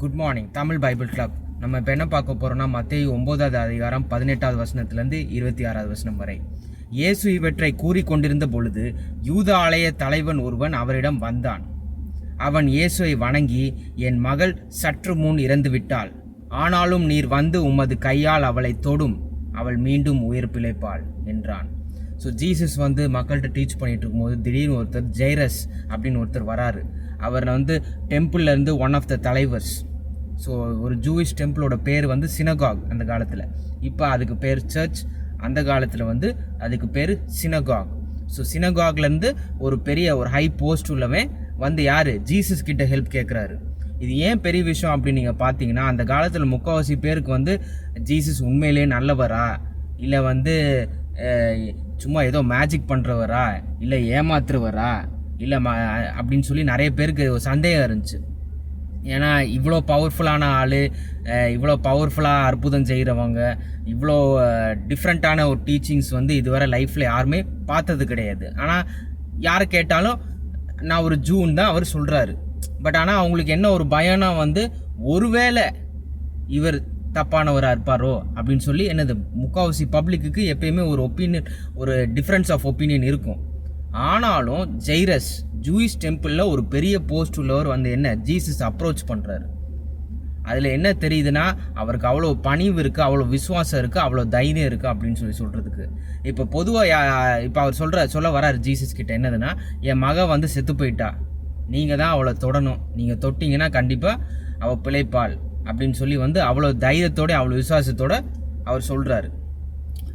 Good morning Tamil Bible club. நம்ம இப்போ என்ன பார்க்க போகிறோம்னா மத்திய ஒம்போதாவது அதிகாரம் பதினெட்டாவது வசனத்துலேருந்து இருபத்தி ஆறாவது வசனம் வரை. இயேசு இவற்றை கூறிக்கொண்டிருந்த பொழுது யூத ஆலய தலைவன் ஒருவன் அவரிடம் வந்தான். அவன் இயேசுவை வணங்கி என் மகள் சற்று முன் இறந்து விட்டாள். ஆனாலும் நீர் வந்து உமது கையால் அவளை தொடும். அவள் மீண்டும் உயிர் பிழைப்பாள் என்றான். ஸோ ஜீசஸ் வந்து மக்கள்கிட்ட டீச் பண்ணிகிட்டு இருக்கும்போது திடீர்னு ஒருத்தர் ஜெய்ரஸ் அப்படின்னு ஒருத்தர் வராரு. அவர் வந்து டெம்பிள்லேருந்து ஒன் ஆஃப் த தலைவர்ஸ். ஸோ ஒரு ஜூவிஷ் டெம்பிளோட பேர் வந்து சினகாக் அந்த காலத்தில். இப்போ அதுக்கு பேர் சர்ச் அந்த காலத்தில் வந்து அதுக்கு பேர் சினகாக் ஸோ சினகாக்லேருந்து ஒரு பெரிய ஒரு ஹை போஸ்ட் உள்ளவன் வந்து யார்? ஜீசஸ் கிட்ட ஹெல்ப் கேட்குறாரு இது ஏன் பெரிய விஷயம் அப்படின்னு நீங்கள் பார்த்தீங்கன்னா அந்த காலத்தில் முக்கால்வாசி பேருக்கு வந்து ஜீசஸ் உண்மையிலேயே நல்லவரா? இல்லை வந்து சும்மா ஏதோ மேஜிக் பண்ணுறவரா இல்லை ஏமாத்துறவரா? இல்லை ம அப்படின்னு சொல்லி நிறைய பேருக்கு ஒரு சந்தேகம் இருந்துச்சு. ஏன்னா இவ்வளோ பவர்ஃபுல்லான ஆள் இவ்வளோ பவர்ஃபுல்லாக அற்புதம் செய்கிறவங்க இவ்வளோ டிஃப்ரெண்ட்டான ஒரு டீச்சிங்ஸ் வந்து இதுவரை லைஃப்பில் யாருமே பார்த்தது கிடையாது. ஆனால் யார் கேட்டாலும் நான் ஒரு ஜூன் தான் அவர் சொல்கிறாரு பட் ஆனால் அவங்களுக்கு என்ன ஒரு பயம்னா வந்து ஒருவேளை இவர் தப்பானவராக இருப்பாரோ அப்படின்னு சொல்லி என்னது முக்காவாசி பப்ளிக்குக்கு எப்பயுமே ஒரு ஒப்பீனியன் ஒரு டிஃப்ரென்ஸ் ஆஃப் ஒப்பீனியன் இருக்கும். ஆனாலும் ஜெய்ரஸ் ஜூயிஸ் டெம்பிளில் ஒரு பெரிய போஸ்ட் உள்ளவர் வந்து என்ன ஜீசஸ் அப்ரோச் பண்ணுறாரு அதில் என்ன தெரியுதுன்னா அவருக்கு அவ்வளோ பணிவு இருக்குது அவ்வளோ விசுவாசம் இருக்குது அவ்வளோ தைரியம் இருக்குது அப்படின்னு சொல்லி சொல்கிறதுக்கு இப்போ பொதுவாக இப்போ அவர் சொல்கிற சொல்ல வராரு ஜீசஸ் கிட்ட என்னதுன்னா என் மக வந்து செத்து போயிட்டா. நீங்கள் தான் அவளை தொடணும். நீங்கள் தொட்டிங்கன்னா கண்டிப்பாக அவள் பிழைப்பாள். அப்படின்னு சொல்லி வந்து அவ்வளோ தைரியத்தோட அவ்வளோ விசுவாசத்தோட அவர் சொல்கிறாரு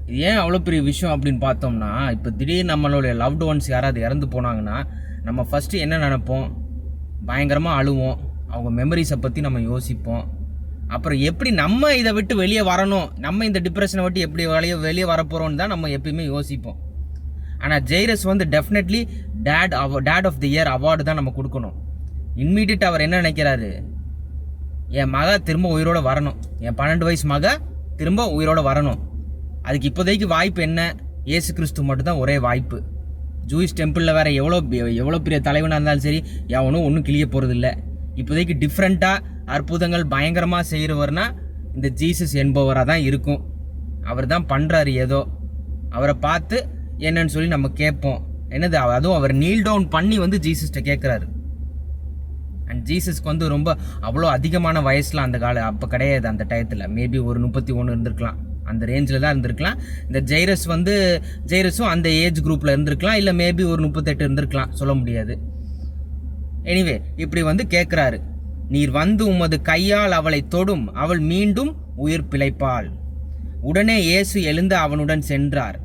இது ஏன் அவ்வளோ பெரிய விஷயம் அப்படின்னு பார்த்தோம்னா இப்போ திடீர்னு நம்மளுடைய லவ்டு ஒன்ஸ் யாராவது இறந்து போனாங்கன்னா நம்ம ஃபஸ்ட்டு என்ன நினைப்போம்? பயங்கரமாக அழுவோம். அவங்க மெமரிஸை பற்றி நம்ம யோசிப்போம். அப்புறம் எப்படி நம்ம இதை விட்டு வெளியே வரணும்? நம்ம இந்த டிப்ரெஷனை விட்டு எப்படி வெளியே வெளியே வரப்போகிறோம்னு தான் நம்ம எப்பயுமே யோசிப்போம். ஆனால் ஜெய்ரஸ் வந்து டெஃபினெட்லி டேட் அவ dad of the year award தான் நம்ம கொடுக்கணும். இன்மீடியட் அவர் என்ன நினைக்கிறாரு? என் மக திரும்ப உயிரோட வரணும். என் பன்னெண்டு வயசு மக திரும்ப உயிரோட வரணும். அதுக்கு இப்போதைக்கு வாய்ப்பு என்ன? இயேசு கிறிஸ்து மட்டும்தான் ஒரே வாய்ப்பு. ஜூயிஸ் டெம்பிளில் வேறு எவ்வளோ எவ்வளோ பெரிய தலைவனாக இருந்தாலும் சரி எவனும் ஒன்றும் கிளிய போகிறதில்ல இப்போதைக்கு டிஃப்ரெண்ட்டாக அற்புதங்கள் பயங்கரமாக செய்கிறவர்னா இந்த ஜீசஸ் என்பவராக தான் இருக்கும். அவர் தான் பண்ணுறாரு ஏதோ. அவரை பார்த்து என்னன்னு சொல்லி நம்ம கேட்போம். என்னது அதுவும் அவர் நீல் டவுன் பண்ணி வந்து ஜீசஸ்கிட்ட கேட்குறாரு. அண்ட் ஜீசஸ்க்கு வந்து ரொம்ப அவ்வளோ அதிகமான வயசில் அந்த கால அப்போ கிடையாது அந்த டயத்தில். மேபி ஒரு முப்பத்தி ஒன்று இருந்திருக்கலாம். அந்த ரேஞ்சில் தான் இருந்திருக்கலாம். இந்த ஜெய்ரஸ் வந்து ஜெய்ரஸும் அந்த ஏஜ் குரூப்பில் இருந்திருக்கலாம். இல்லை மேபி ஒரு முப்பத்தெட்டு இருந்திருக்கலாம். சொல்ல முடியாது. எனிவே இப்படி வந்து கேட்குறாரு நீர் வந்து உமது கையால் அவளை தொடும். அவள் மீண்டும் உயிர் பிழைப்பாள். உடனே இயேசு எழுந்து அவனுடன் சென்றார்.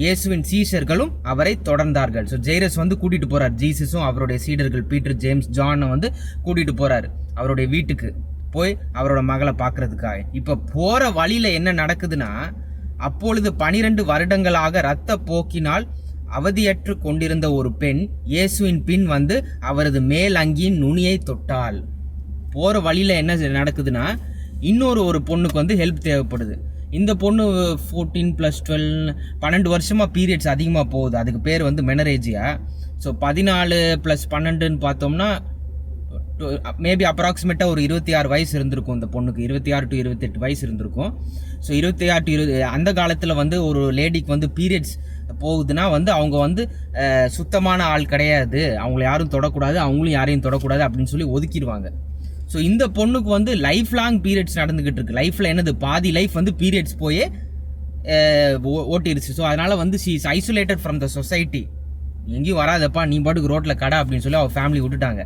இயேசுவின் சீஷர்களும் அவரை தொடர்ந்தார்கள். ஸோ ஜெயரஸ் வந்து கூட்டிட்டு போறார். ஜீசஸும் அவருடைய சீடர்கள் பீட்டர் ஜேம்ஸ் ஜானை வந்து கூட்டிட்டு போறாரு. அவருடைய வீட்டுக்கு போய் அவரோட மகளை பார்க்கறதுக்காக. இப்போ போற வழியில என்ன நடக்குதுன்னா அப்பொழுது பனிரெண்டு வருடங்களாக இரத்த போக்கினால் அவதியற்று கொண்டிருந்த ஒரு பெண் இயேசுவின் பின் வந்து அவரது மேல் அங்கியின் நுனியை தொட்டாள். போகிற வழியில் என்ன நடக்குதுன்னா இன்னொரு ஒரு பொண்ணுக்கு வந்து ஹெல்ப் தேவைப்படுது. இந்த பொண்ணு ஃபோர்டீன் ப்ளஸ் டுவெல் பன்னெண்டு வருஷமாக பீரியட்ஸ் அதிகமாக போகுது. அதுக்கு பேர் வந்து மெனரேஜியா. ஸோ பதினாலு ப்ளஸ் பன்னெண்டுன்னு பார்த்தோம்னா மேபி அப்ராக்சிமேட்டாக ஒரு இருபத்தி ஆறு வயசு இருந்திருக்கும் இந்த பொண்ணுக்கு. இருபத்தி ஆறு டு இருபத்தெட்டு வயசு இருந்திருக்கும். ஸோ இருபத்தி ஆறு டு இருபது அந்த காலத்தில் வந்து ஒரு லேடிக்கு வந்து பீரியட்ஸ் போகுதுன்னா வந்து அவங்க வந்து சுத்தமான ஆள் கிடையாது. அவங்கள யாரும் தொடக்கூடாது. அவங்களும் யாரையும் தொடக்கூடாது அப்படின்னு சொல்லி ஒதுக்கிடுவாங்க. ஸோ இந்த பொண்ணுக்கு வந்து லைஃப் லாங் பீரியட்ஸ் நடந்துக்கிட்டு இருக்கு. லைஃப்பில் என்னது? பாதி லைஃப் வந்து பீரியட்ஸ் போயே ஓட்டிடுச்சு ஓ- ஓட்டிருச்சு. ஸோ அதனால் வந்து she is isolated from the society எங்கேயும் வராதப்பா நீ பாட்டுக்கு ரோட்டில் கடை அப்படின்னு சொல்லி அவள் ஃபேமிலி விட்டுட்டாங்க.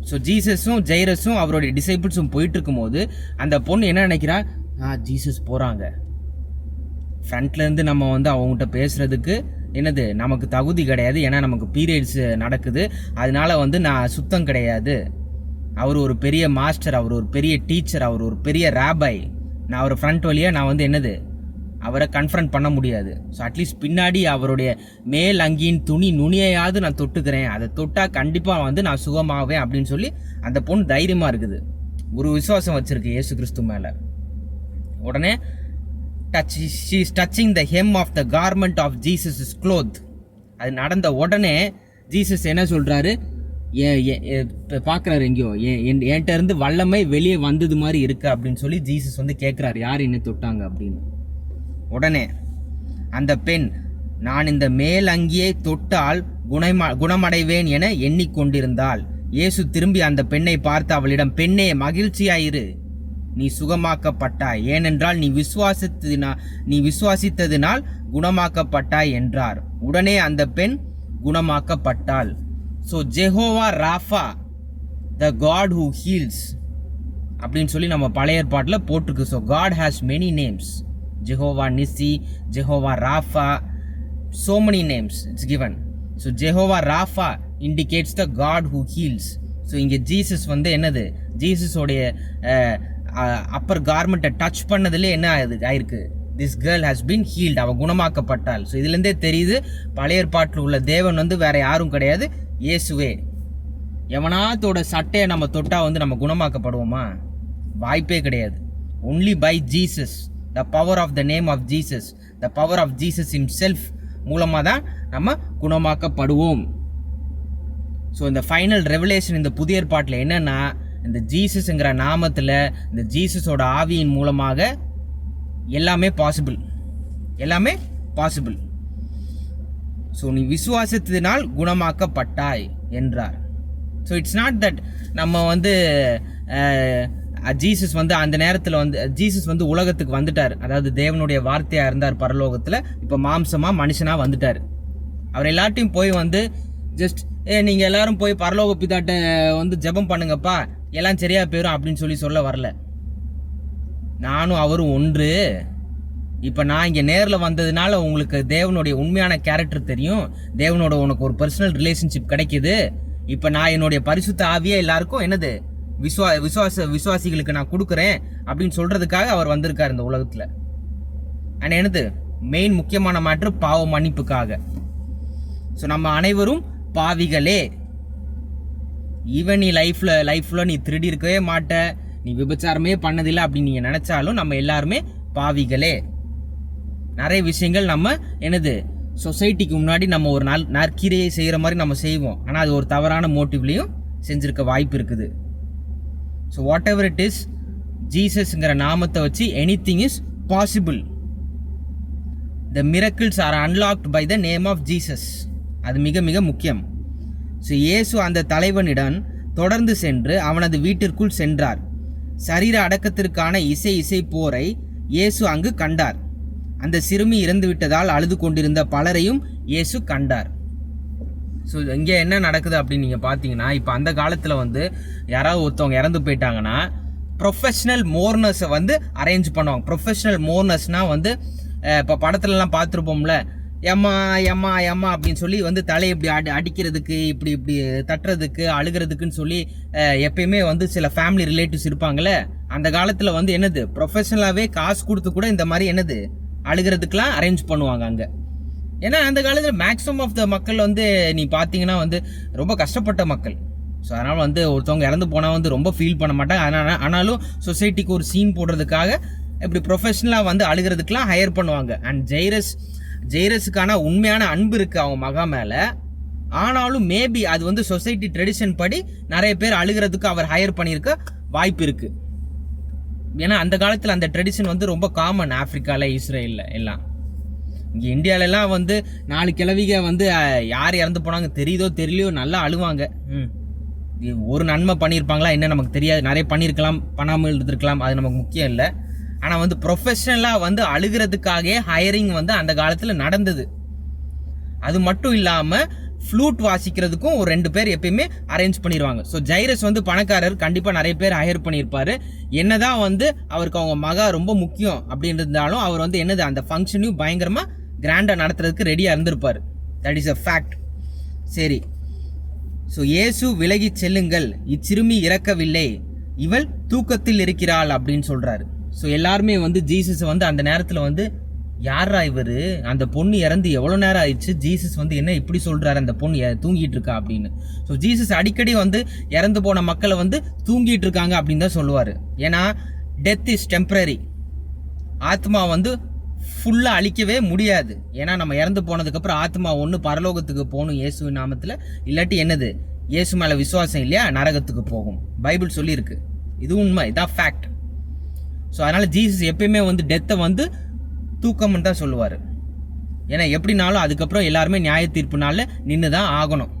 ஸோ ஜீசஸும் ஜெய்ரஸும் அவருடைய டிசைபிள்ஸும் போயிட்டு இருக்கும்போது அந்த பொண்ணு என்ன நினைக்கிறா? ஆ ஜீசஸ் போகிறாங்க ஃப்ரண்ட்லேருந்து நம்ம வந்து அவங்ககிட்ட பேசுகிறதுக்கு என்னது? நமக்கு தகுதி கிடையாது. ஏன்னா நமக்கு பீரியட்ஸ் நடக்குது. அதனால வந்து நான் சுத்தம் கிடையாது. அவர் ஒரு பெரிய மாஸ்டர் அவர் ஒரு பெரிய டீச்சர் அவர் ஒரு பெரிய ரேபை நான் அவர் ஃப்ரண்ட் வழியாக நான் வந்து என்னது? அவரை கன்ஃபரண்ட் பண்ண முடியாது. ஸோ அட்லீஸ்ட் பின்னாடி அவருடைய மேல் அங்கியின் துணி நுனியையாவது நான் தொட்டுக்கிறேன். அதை தொட்டால் கண்டிப்பாக வந்து நான் சுகமாவேன் அப்படின்னு சொல்லி அந்த பொண்ணு தைரியமாக இருக்குது. ஒரு விசுவாசம் வச்சுருக்கு இயேசு கிறிஸ்து மேலே. உடனே touch she is touching the hem of the garment of Jesus is cloth அது நடந்த உடனே ஜீசஸ் என்ன சொல்கிறாரு பார்க்குறாரு எங்கேயோ என்- என்கிட்ட இருந்து வல்லமை வெளியே வந்தது மாதிரி இருக்கு அப்படின்னு சொல்லி ஜீசஸ் வந்து கேட்குறாரு யார் என்ன தொட்டாங்க அப்படின்னு? உடனே அந்த பெண் நான் இந்த மேல் அங்கியை தொட்டால் குணமா குணமடைவேன் என எண்ணிக்கொண்டிருந்தாள். இயேசு திரும்பி அந்த பெண்ணை பார்த்து அவளிடம் பெண்ணே மகிழ்ச்சியாயிரு. நீ சுகமாக்கப்பட்டாய். ஏனென்றால் நீ விசுவாசித்ததினா நீ விசுவாசித்ததினால் குணமாக்கப்பட்டாய் என்றார். உடனே அந்த பெண் குணமாக்கப்பட்டாள். So Jehovah Rapha the God who heals அப்படின்னு சொல்லி நம்ம பழைய ஏற்பாட்டில் போட்டிருக்கு. So God has many names Jehovah Nissi Jehovah Rapha so many names it's given so Jehovah Rapha indicates the God who heals so இங்கே ஜீசஸ் வந்து என்னது? ஜீசஸோடைய Appar கார்மெண்ட்டை touch பண்ணதுலேயே என்ன ஆகுது? ஆயிருக்கு. This girl has been healed அவள் குணமாக்கப்பட்டாள். ஸோ இதுலேருந்தே தெரியுது. பழைய ஏற்பாட்டில் உள்ள தேவன் வந்து வேறு யாரும் கிடையாது. இயேசுவே எவனாத்தோட சட்டையை நம்ம தொட்டால் வந்து நம்ம குணமாக்கப்படுவோமா? வாய்ப்பே கிடையாது. Only by Jesus the power of the name of Jesus the power of Jesus himself மூலமாக தான் நம்ம குணமாக்கப்படுவோம். ஸோ இந்த ஃபைனல் ரெவலேஷன் இந்த புதிய ஏற்பாட்டில் என்னென்னா இந்த ஜீசஸ்ங்கிற நாமத்தில் இந்த ஜீசஸோட ஆவியின் மூலமாக எல்லாமே பாசிபிள் எல்லாமே பாசிபிள் ஸோ நீ விசுவாசத்தினால் குணமாக்கப்பட்டாய் என்றார். ஸோ இட்ஸ் நாட் தட் நம்ம வந்து ஜீசஸ் வந்து அந்த நேரத்தில் வந்து ஜீசஸ் வந்து உலகத்துக்கு வந்துட்டார். அதாவது தேவனுடைய வார்த்தையாக இருந்தார் பரலோகத்தில். இப்போ மாம்சமாக மனுஷனாக வந்துட்டார். அவர் எல்லாட்டையும் போய் வந்து ஜஸ்ட் ஏ நீங்கள் எல்லாரும் போய் பரலோக பிதாட்ட வந்து ஜெபம் பண்ணுங்கப்பா. எல்லாம் சரியாக போயிடும் அப்படின்னு சொல்லி சொல்ல வரல. நானும் அவரும் ஒன்று. இப்போ நான் இங்கே நேரில் வந்ததுனால உங்களுக்கு தேவனுடைய உண்மையான கேரக்டர் தெரியும். தேவனோட உனக்கு ஒரு பர்சனல் ரிலேஷன்ஷிப் கிடைக்குது. இப்போ நான் என்னுடைய பரிசுத்த ஆவியே எல்லாருக்கும் என்னது? விசுவா விசுவாச விசுவாசிகளுக்கு நான் கொடுக்குறேன் அப்படின்னு சொல்கிறதுக்காக அவர் வந்திருக்கார் இந்த உலகத்தில். அண்ட் என்னது? மெயின் முக்கியமான மாற்று பாவ மன்னிப்புக்காக. ஸோ நம்ம அனைவரும் பாவிகளே. ஈவன் நீ லைஃப்பில் லைஃப்பில் நீ திருடி இருக்கவே மாட்ட. நீ விபச்சாரமே பண்ணதில்லை அப்படின்னு நீங்கள் நினச்சாலும் நம்ம எல்லாருமே பாவிகளே. நிறைய விஷயங்கள் நம்ம என்னது சொசைட்டிக்கு முன்னாடி நம்ம ஒரு நாள் நற்கிரையை செய்கிற மாதிரி நம்ம செய்வோம். ஆனால் அது ஒரு தவறான மோட்டிவ்லையும் செஞ்சுருக்க வாய்ப்பு இருக்குது. So whatever it is ஜீசஸ்ங்கிற நாமத்தை வச்சு anything is possible the miracles are unlocked by the name of Jesus அது மிக மிக முக்கியம். ஸோ இயேசு அந்த தலைவனிடம் தொடர்ந்து சென்று அவனது வீட்டிற்குள் சென்றார். சரீர அடக்கத்திற்கான இசை இசை போரை இயேசு அங்கு கண்டார். அந்த சிறுமி இறந்து விட்டதால் அழுது கொண்டிருந்த பலரையும் இயேசு கண்டார். ஸோ இங்கே என்ன நடக்குது அப்படின்னு நீங்கள் பார்த்தீங்கன்னா இப்போ அந்த காலத்தில் வந்து யாராவது ஒருத்தவங்க இறந்து போயிட்டாங்கன்னா ப்ரொஃபஷ்னல் மோர்னஸை வந்து அரேஞ்ச் பண்ணுவாங்க. ப்ரொஃபஷ்னல் மோர்னஸ்னால் வந்து இப்போ படத்துலலாம் பார்த்துருப்போம்ல எம்மா எம்மா எம்மா அப்படின்னு சொல்லி வந்து தலையை இப்படி அடி அடிக்கிறதுக்கு இப்படி இப்படி தட்டுறதுக்கு அழுகிறதுக்குன்னு சொல்லி எப்பயுமே வந்து சில ஃபேமிலி ரிலேட்டிவ்ஸ் இருப்பாங்கல்ல அந்த காலத்தில் வந்து என்னது ப்ரொஃபஷனலாகவே காசு கொடுத்து கூட இந்த மாதிரி என்னது அழுகிறதுக்கெலாம் அரேஞ்ச் பண்ணுவாங்க அங்கே. ஏன்னா அந்த காலத்தில் மேக்ஸிமம் ஆஃப் த மக்கள் வந்து நீ பார்த்தீங்கன்னா வந்து ரொம்ப கஷ்டப்பட்ட மக்கள். ஸோ அதனால் வந்து ஒருத்தவங்க இறந்து போனால் வந்து ரொம்ப ஃபீல் பண்ண மாட்டாங்க. ஆனால் ஆனாலும் சொசைட்டிக்கு ஒரு சீன் போடுறதுக்காக இப்படி ப்ரொஃபஷ்னலாக வந்து அழுகிறதுக்கெலாம் ஹையர் பண்ணுவாங்க. அண்ட் ஜெய்ரஸ் ஜெய்ரஸுக்கான உண்மையான அன்பு இருக்குது அவங்க மகா மேலே. ஆனாலும் மேபி அது வந்து சொசைட்டி ட்ரெடிஷன் படி நிறைய பேர் அழுகிறதுக்கு அவர் ஹையர் பண்ணியிருக்க வாய்ப்பு இருக்குது ஏன்னா அந்த காலத்தில் அந்த ட்ரெடிஷன் வந்து ரொம்ப காமன் ஆஃப்ரிக்காவில் இஸ்ரேலில் எல்லாம். இங்கே இந்தியாவிலலாம் வந்து நாலு கிழவிக வந்து யார் இறந்து போனாங்க தெரியுதோ தெரியலையோ நல்லா அழுவாங்க. ம். ஒரு நன்மை பண்ணியிருப்பாங்களா என்ன நமக்கு தெரியாது. நிறைய பண்ணியிருக்கலாம் பண்ணாமல் இருந்திருக்கலாம் அது நமக்கு முக்கியம் இல்லை. ஆனால் வந்து ப்ரொஃபஷனலாக வந்து அழுகிறதுக்காகவே ஹையரிங் வந்து அந்த காலத்தில் நடந்தது. அது மட்டும் இல்லாமல் ஃப்ளூட் வாசிக்கிறதுக்கும் ஒரு ரெண்டு பேர் எப்பயுமே அரேஞ்ச் பண்ணிடுவாங்க ஸோ ஜைரஸ் வந்து பணக்காரர் கண்டிப்பாக நிறைய பேர் ஹையர் பண்ணியிருப்பாரு. என்னதான் வந்து அவருக்கு அவங்க மகா ரொம்ப முக்கியம் அப்படின்னு இருந்தாலும் அவர் வந்து என்னது அந்த ஃபங்க்ஷனையும் பயங்கரமாக கிராண்டாக நடத்துறதுக்கு ரெடியாக இருந்திருப்பார். தட் இஸ் அ ஃபேக்ட் சரி. ஸோ இயேசு விலகிச் செல்லுங்கள். இச்சிறுமி இறக்கவில்லை. இவள் தூக்கத்தில் இருக்கிறாள் அப்படின்னு சொல்கிறாரு ஸோ எல்லாருமே வந்து ஜீசஸ் வந்து அந்த நேரத்தில் வந்து யாரா இவர்? அந்த பொண்ணு இறந்து எவ்வளோ நேரம் ஆயிடுச்சு? ஜீசஸ் வந்து என்ன இப்படி சொல்கிறாரு அந்த பொண்ணு தூங்கிட்டு இருக்கா அப்படின்னு. ஸோ ஜீசஸ் அடிக்கடி வந்து இறந்து போன மக்களை வந்து தூங்கிட்டு இருக்காங்க அப்படின்னு தான் சொல்லுவார். ஏன்னா டெத் இஸ் டெம்பரரி ஆத்மா வந்து ஃபுல்லாக அழிக்கவே முடியாது. ஏன்னா நம்ம இறந்து போனதுக்கப்புறம் ஆத்மா ஒன்று பரலோகத்துக்கு போகணும் இயேசுவின் நாமத்தில். இல்லாட்டி என்னது? இயேசு மேலே விசுவாசம் இல்லையா? நரகத்துக்கு போகும். பைபிள் சொல்லியிருக்கு. இது உண்மை. இதான் ஃபேக்ட் ஸோ அதனால் ஜீசஸ் எப்பயுமே வந்து டெத்தை வந்து தூக்கம்னு தான் சொல்லுவார். ஏன்னா எப்படினாலும் அதுக்கப்புறம் எல்லாருமே நியாய தீர்ப்புனால நின்று தான் ஆகணும்.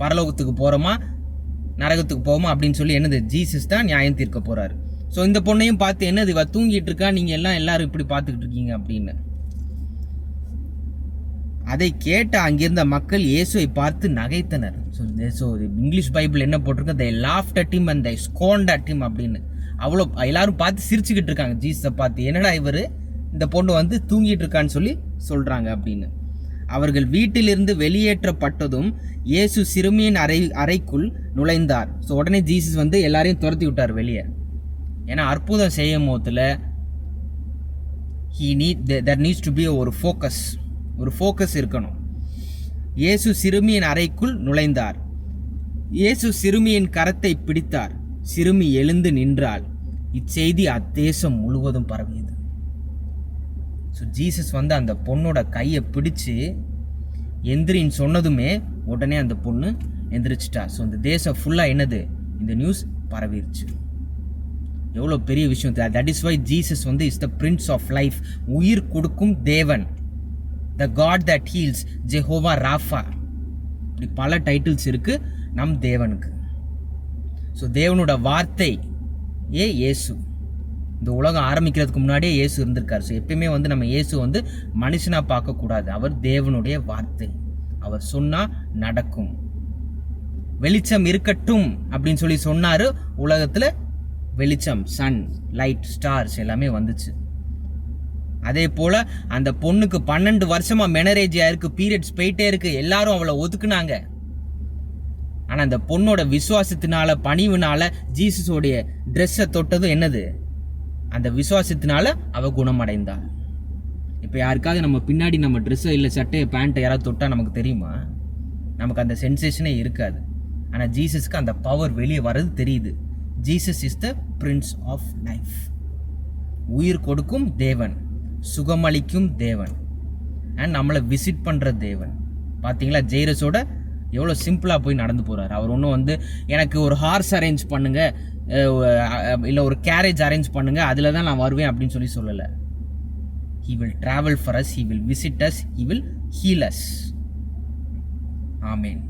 பரலோகத்துக்கு போகிறோமா நரகத்துக்கு போவோமா அப்படின்னு சொல்லி என்னது ஜீசஸ் தான் நியாயம் தீர்க்க போகிறாரு ஸோ இந்த பொண்ணையும் பார்த்து என்னது இவ தூங்கிட்டு இருக்கா நீங்கள் எல்லாம் எல்லாரும் இப்படி பார்த்துக்கிட்டு இருக்கீங்க அப்படின்னு. அதை கேட்ட அங்கிருந்த மக்கள் இயேசுவை பார்த்து நகைத்தனர். ஸோ ஸோ இங்கிலீஷ் பைபிள் என்ன போட்டிருக்கு? தை லாஃப்ட் அட்டிம் அண்ட் தை ஸ்கோண்ட் அட்டிம் அப்படின்னு. அவ்வளோ எல்லாரும் பார்த்து சிரிச்சுக்கிட்டு இருக்காங்க. ஜீசஸை பார்த்து என்னடா இவர்? இந்த பொண்ணு வந்து தூங்கிட்டு இருக்கான்னு சொல்லி சொல்கிறாங்க அப்படின்னு. அவர்கள் வீட்டிலிருந்து வெளியேற்றப்பட்டதும் இயேசு சிறுமியின் அறை அறைக்குள் நுழைந்தார். ஸோ உடனே ஜீசஸ் வந்து எல்லாரையும் துரத்தி விட்டார் வெளியே. ஏன்னா அற்புதம் செய்யும் போதில் he need that needs to be ஒரு ஃபோக்கஸ் ஒரு ஃபோக்கஸ் இருக்கணும். இயேசு சிறுமியின் அறைக்குள் நுழைந்தார். இயேசு சிறுமியின் கரத்தை பிடித்தார். சிறுமி எழுந்து நின்றால் இச்செய்தி அத்தேசம் முழுவதும் பரவியது. ஸோ ஜீசஸ் வந்து அந்த பொண்ணோட கையை பிடிச்சு எந்திரின்னு சொன்னதுமே உடனே அந்த பொண்ணு எந்திரிச்சிட்டா. ஸோ இந்த தேசம் ஃபுல்லாக என்னது? இந்த நியூஸ் பரவிருச்சு. எவ்வளோ பெரிய விஷயம். தட் இஸ் வை ஜீசஸ் வந்து is the prince of life உயிர் கொடுக்கும் தேவன். The God that heals Jehovah Rapha இப்படி பல டைட்டில்ஸ் இருக்குது நம் தேவனுக்கு. ஸோ தேவனோட வார்த்தை ஏ இயேசு இந்த உலகம் ஆரம்பிக்கிறதுக்கு முன்னாடியே இயேசு இருந்திருக்கார். ஸோ எப்பயுமே வந்து நம்ம இயேசு வந்து மனுஷனாக பார்க்கக்கூடாது. அவர் தேவனுடைய வார்த்தை. அவர் சொன்னால் நடக்கும். வெளிச்சம் இருக்கட்டும் அப்படின்னு சொல்லி சொன்னார். உலகத்தில் வெளிச்சம் சன் லைட் ஸ்டார்ஸ் எல்லாமே வந்துச்சு. அதே போல் அந்த பொண்ணுக்கு பன்னெண்டு வருஷமாக மெனரேஜ் ஆயிருக்கு பீரியட்ஸ் போயிட்டே இருக்கு. எல்லாரும் அவளை ஒதுக்குனாங்க. ஆனால் அந்த பொண்ணோட விசுவாசத்தினால பணிவுனால ஜீசஸோடைய ட்ரெஸ்ஸை தொட்டதும் என்னது? அந்த விசுவாசத்தினால அவ குணமடைந்தாள் இப்போ யாருக்காவது நம்ம பின்னாடி நம்ம ட்ரெஸ்ஸோ இல்லை சட்டையை பேண்ட்டை யாராவது தொட்டால் நமக்கு தெரியுமா? நமக்கு அந்த சென்சேஷனே இருக்காது. ஆனால் ஜீசஸ்க்கு அந்த பவர் வெளியே வர்றது தெரியுது. Jesus is the prince of life உயிர் கொடுக்கும் தேவன் சுகமளிக்கும் தேவன். அண்ட் நம்மளை விசிட் பண்ணுற தேவன். பார்த்தீங்களா ஜெய்ரஸோட எவ்வளோ சிம்பிளாக போய் நடந்து போகிறார் அவர் ஒன்றும் வந்து எனக்கு ஒரு ஹார்ஸ் அரேஞ்ச் பண்ணுங்கள் இல்லை ஒரு கேரேஜ் அரேஞ்ச் பண்ணுங்கள் அதில் தான் நான் வருவேன் அப்படின்னு சொல்லி சொல்லலை. He will travel for us he will visit us he will heal us amen.